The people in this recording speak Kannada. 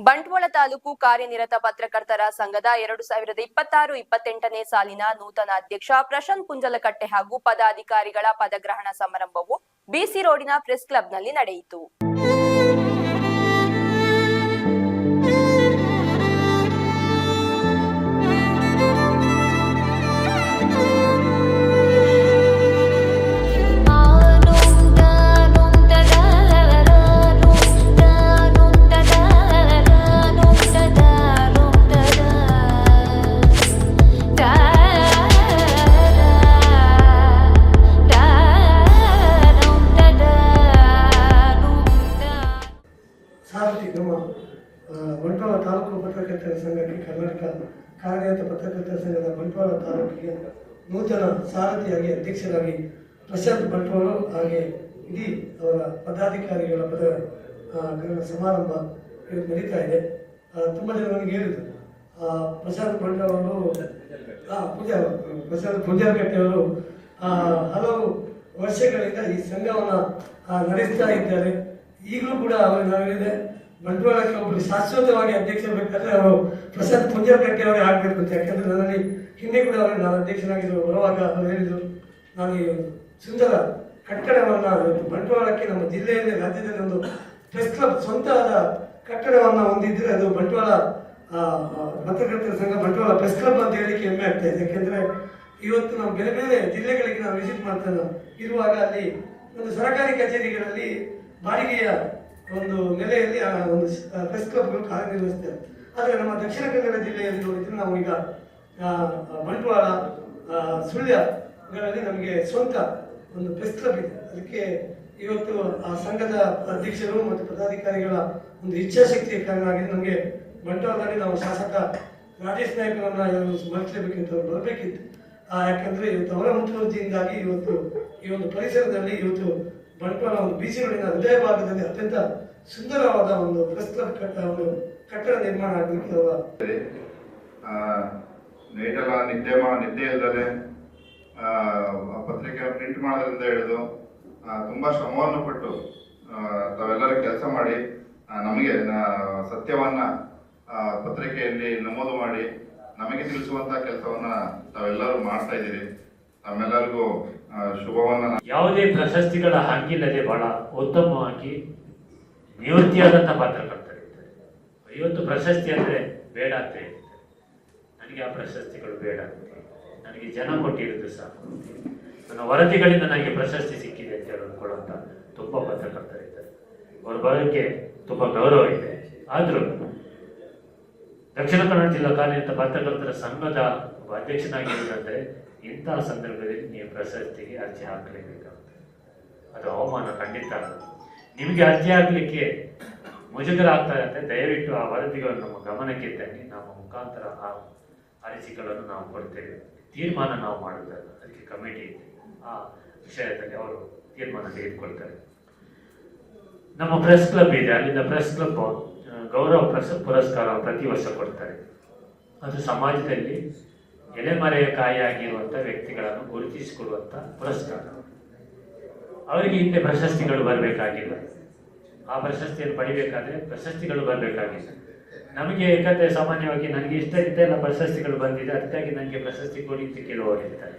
ಬಂಟ್ವಾಳ ತಾಲೂಕು ಕಾರ್ಯನಿರತ ಪತ್ರಕರ್ತರ ಸಂಘದ ಎರಡು ಸಾವಿರದ ಇಪ್ಪತ್ತಾರು ಇಪ್ಪತ್ತೆಂಟನೇ ಸಾಲಿನ ನೂತನ ಅಧ್ಯಕ್ಷ ಪ್ರಶಾಂತ್ ಕುಂಜಲಕಟ್ಟೆ ಹಾಗೂ ಪದಾಧಿಕಾರಿಗಳ ಪದಗ್ರಹಣ ಸಮಾರಂಭವು ಬಿಸಿ ರೋಡಿನ ಪ್ರೆಸ್ ಕ್ಲಬ್ನಲ್ಲಿ ನಡೆಯಿತು. ಕರ್ನಾಟಕ ಕಾರ್ಯನಿರತ ಪತ್ರಕರ್ತರ ಸಂಘದ ಬಂಟ್ವಾಳ ತಾಲೂಕಿಗೆ ನೂತನ ಸಾರಥಿಯಾಗಿ ಅಧ್ಯಕ್ಷರಾಗಿ ಪ್ರಶಾಂತ್ ಬಂಟ್ವಾಳ ಹಾಗೆ ಇಡೀ ಅವರ ಪದಾಧಿಕಾರಿಗಳ ಪದ ಸಮಾರಂಭ ಇವತ್ತು ನಡೀತಾ ಇದೆ. ತುಂಬ ಜನ ನನಗೆ ಹೇಳಿದರು. ಪ್ರಶಾಂತ್ ಬಂಟ್ವಾಳ ಅವರು ಪೂಜಾ ಪ್ರಶಾಂತ್ ಆ, ಹಲವು ವರ್ಷಗಳಿಂದ ಈ ಸಂಘವನ್ನು ನಡೆಸ್ತಾ ಇದ್ದಾರೆ. ಈಗಲೂ ಕೂಡ ಅವರು ನಾವು ಹೇಳಿದೆ ಬಂಟ್ವಾಳಕ್ಕೆ ಒಬ್ಬರು ಶಾಶ್ವತವಾಗಿ ಅಧ್ಯಕ್ಷ ಬೇಕಾದ್ರೆ ಅವರು ಪ್ರಸಾದ್ ಪುಂಜಾರ್ಕಟ್ಟೆ ಅವರೇ ಆಗಬೇಕು ಅಂತ. ಯಾಕಂದ್ರೆ ನನ್ನಲ್ಲಿ ಹಿಂದೆ ಕೂಡ ಅವರು ನಾನು ಅಧ್ಯಕ್ಷನಾಗಿದ್ದು ಬರುವಾಗ ಅವರು ಹೇಳಿದರು, ನಾನು ಈ ಒಂದು ಸುಂದರ ಕಟ್ಟಡವನ್ನು ಬಂಟ್ವಾಳಕ್ಕೆ ನಮ್ಮ ಜಿಲ್ಲೆಯಲ್ಲಿ, ರಾಜ್ಯದಲ್ಲಿ ಒಂದು ಪ್ರೆಸ್ ಕ್ಲಬ್ ಸ್ವಂತವಾದ ಕಟ್ಟಡವನ್ನು ಹೊಂದಿದ್ದರೆ ಅದು ಬಂಟ್ವಾಳ ಪತ್ರಕರ್ತರ ಸಂಘ ಬಂಟ್ವಾಳ ಪ್ರೆಸ್ ಕ್ಲಬ್ ಅಂತ ಹೇಳಿಕ್ಕೆ ಹೆಮ್ಮೆ ಆಗ್ತಾ ಇದೆ. ಯಾಕೆಂದ್ರೆ ಇವತ್ತು ನಾವು ಬೇರೆ ಬೇರೆ ಜಿಲ್ಲೆಗಳಿಗೆ ನಾವು ವಿಸಿಟ್ ಮಾಡ್ತಾ ಇರುವಾಗ ಅಲ್ಲಿ ಒಂದು ಸರ್ಕಾರಿ ಕಚೇರಿಗಳಲ್ಲಿ ಬಾಡಿಗೆಯ ಒಂದು ನೆಲೆಯಲ್ಲಿ ಆ ಒಂದು ಪ್ರೆಸ್ ಕ್ಲಬ್ಗಳು ಕಾರ್ಯನಿರ್ವಹಿಸ್ತೇವೆ ಆದರೆ ನಮ್ಮ ದಕ್ಷಿಣ ಕನ್ನಡ ಜಿಲ್ಲೆಯಲ್ಲಿ ನೋಡಿದ್ರೆ ನಾವು ಈಗ ಬಂಟ್ವಾಳ ಸುಳ್ಯಗಳಲ್ಲಿ ನಮಗೆ ಸ್ವಂತ ಒಂದು ಪ್ರೆಸ್ ಕ್ಲಬ್ ಇದೆ. ಅದಕ್ಕೆ ಇವತ್ತು ಆ ಸಂಘದ ಅಧ್ಯಕ್ಷರು ಮತ್ತು ಪದಾಧಿಕಾರಿಗಳ ಒಂದು ಇಚ್ಛಾಶಕ್ತಿಯ ಕಾರಣವಾಗಿ ನಮಗೆ ಬಂಟ್ವಾಳದಲ್ಲಿ ನಾವು ಶಾಸಕ ರಾಜೇಶ್ ನಾಯ್ಕರನ್ನ ಸ್ಮರಿಸಲೇಬೇಕಿತ್ತು ಅವ್ರು ಬರಬೇಕಿತ್ತು. ಯಾಕಂದ್ರೆ ಇವತ್ತು ಅವರ ಮುತುವರ್ಜಿಯಿಂದಾಗಿ ಇವತ್ತು ಈ ಒಂದು ಪರಿಸರದಲ್ಲಿ ಇವತ್ತು ಬಂಟ್ವಾಳ ಒಂದು ರೋಡಿನ ಹೃದಯ ಭಾಗದಲ್ಲಿ ಅತ್ಯಂತ ಸುಂದರವಾದ ಒಂದು ಪ್ರಸ್ತುತ ಕಟ್ಟ, ಒಂದು ಕಟ್ಟಡ ನಿರ್ಮಾಣ ಆಗಲಿಕ್ಕೆ ಅವರ ನೈಟ್ ಎಲ್ಲ ನಿದ್ದೆ ಮಾ, ನಿದ್ದೆ ಇಲ್ಲದೆ ಪತ್ರಿಕೆ ಪ್ರಿಂಟ್ ಮಾಡೋದ್ರಿಂದ ಹಿಡಿದು ತುಂಬ ಶ್ರಮವನ್ನು ಪಟ್ಟು ತಾವೆಲ್ಲರೂ ಕೆಲಸ ಮಾಡಿ ನಮಗೆ ಸತ್ಯವನ್ನು ಪತ್ರಿಕೆಯಲ್ಲಿ ನಮೂದು ಮಾಡಿ, ನಮಗೆ ತಿಳಿಸುವಂತ ಕೆಲಸವನ್ನ ತಾವೆಲ್ಲರೂ ಮಾಡ್ತಾ ಇದ್ದೀರಿ. ತಮ್ಮೆಲ್ಲರಿಗೂ ಆ, ಶುಭವನ್ನ ಯಾವುದೇ ಪ್ರಶಸ್ತಿಗಳ ಹಂಗಿಲ್ಲದೆ ಬಹಳ ಉತ್ತಮವಾಗಿ ನಿವೃತ್ತಿಯಾದಂಥ ಪತ್ರಕರ್ತರಿದ್ದಾರೆ. ಇವತ್ತು ಪ್ರಶಸ್ತಿ ಅಂದರೆ ಬೇಡ ಅಂತ ನನಗೆ ಆ ಪ್ರಶಸ್ತಿಗಳು ಬೇಡ ನನಗೆ ಜನ ಕೊಟ್ಟಿರೋದು ಸಾಕು ನನ್ನ ವರದಿಗಳಿಂದ ನನಗೆ ಪ್ರಶಸ್ತಿ ಸಿಕ್ಕಿದೆ ಅಂತ ಹೇಳಿ ಅಂದ್ಕೊಳ್ಳುವಂಥ ತುಂಬ ಪತ್ರಕರ್ತರಿದ್ದಾರೆ. ಅವ್ರ ಬಗ್ಗೆ ತುಂಬ ಗೌರವ ಇದೆ. ಆದರೂ ದಕ್ಷಿಣ ಕನ್ನಡ ಜಿಲ್ಲಾ ಕಾರ್ಯನಿರತ ಪತ್ರಕರ್ತರ ಸಂಘದ ಅಧ್ಯಕ್ಷನಾಗಿರುವುದಾದರೆ ಇಂತಹ ಸಂದರ್ಭದಲ್ಲಿ ನೀವು ಪ್ರಶಸ್ತಿಗೆ ಅರ್ಜಿ ಹಾಕಲೇಬೇಕಾಗುತ್ತೆ. ಅದು ಅವಮಾನ ಖಂಡಿತ ನಿಮಗೆ ಅರ್ಜಿ ಹಾಕಲಿಕ್ಕೆ ಮುಜುಗರ ಆಗ್ತದೆ ಅಂತ ದಯವಿಟ್ಟು ಆ ವರದಿಗಳನ್ನು ನಮ್ಮ ಗಮನಕ್ಕೆ ತನ್ನಿ, ನಮ್ಮ ಮುಖಾಂತರ ಆ ಅರ್ಜಿಗಳನ್ನು ನಾವು ಕೊಡ್ತೇವೆ. ತೀರ್ಮಾನ ನಾವು ಮಾಡುವುದಲ್ಲ, ಅದಕ್ಕೆ ಕಮಿಟಿ ಆ ವಿಷಯದಲ್ಲಿ ಅವರು ತೀರ್ಮಾನ ತೆಗೆದುಕೊಳ್ತಾರೆ. ನಮ್ಮ ಪ್ರೆಸ್ ಕ್ಲಬ್ ಇದೆ, ಅಲ್ಲಿಂದ ಪ್ರೆಸ್ ಕ್ಲಬ್ ಗೌರವ ಪ್ರಸ, ಪುರಸ್ಕಾರ ಪ್ರತಿ ವರ್ಷ ಕೊಡ್ತಾರೆ. ಅದು ಸಮಾಜದಲ್ಲಿ ಎಲೆಮರೆಯ ಕಾಯಿಯಾಗಿರುವಂಥ ವ್ಯಕ್ತಿಗಳನ್ನು ಗುರುತಿಸಿಕೊಡುವಂಥ ಪುರಸ್ಕಾರ. ಅವರಿಗೆ ಹಿಂದೆ ಪ್ರಶಸ್ತಿಗಳು ಬರಬೇಕಾಗಿಲ್ಲ. ಆ ಪ್ರಶಸ್ತಿಯನ್ನು ಪಡಿಬೇಕಾದ್ರೆ ಪ್ರಶಸ್ತಿಗಳು ಬರಬೇಕಾಗಿಲ್ಲ. ನಮಗೆ ಯಾಕಂದ್ರೆ ಸಾಮಾನ್ಯವಾಗಿ ನನಗೆ ಇಷ್ಟ ಎಲ್ಲ ಪ್ರಶಸ್ತಿಗಳು ಬಂದಿದೆ, ಅದಕ್ಕಾಗಿ ನನಗೆ ಪ್ರಶಸ್ತಿ ಕೊಡಿ ಅಂತ ಕೇಳುವವರಿರ್ತಾರೆ.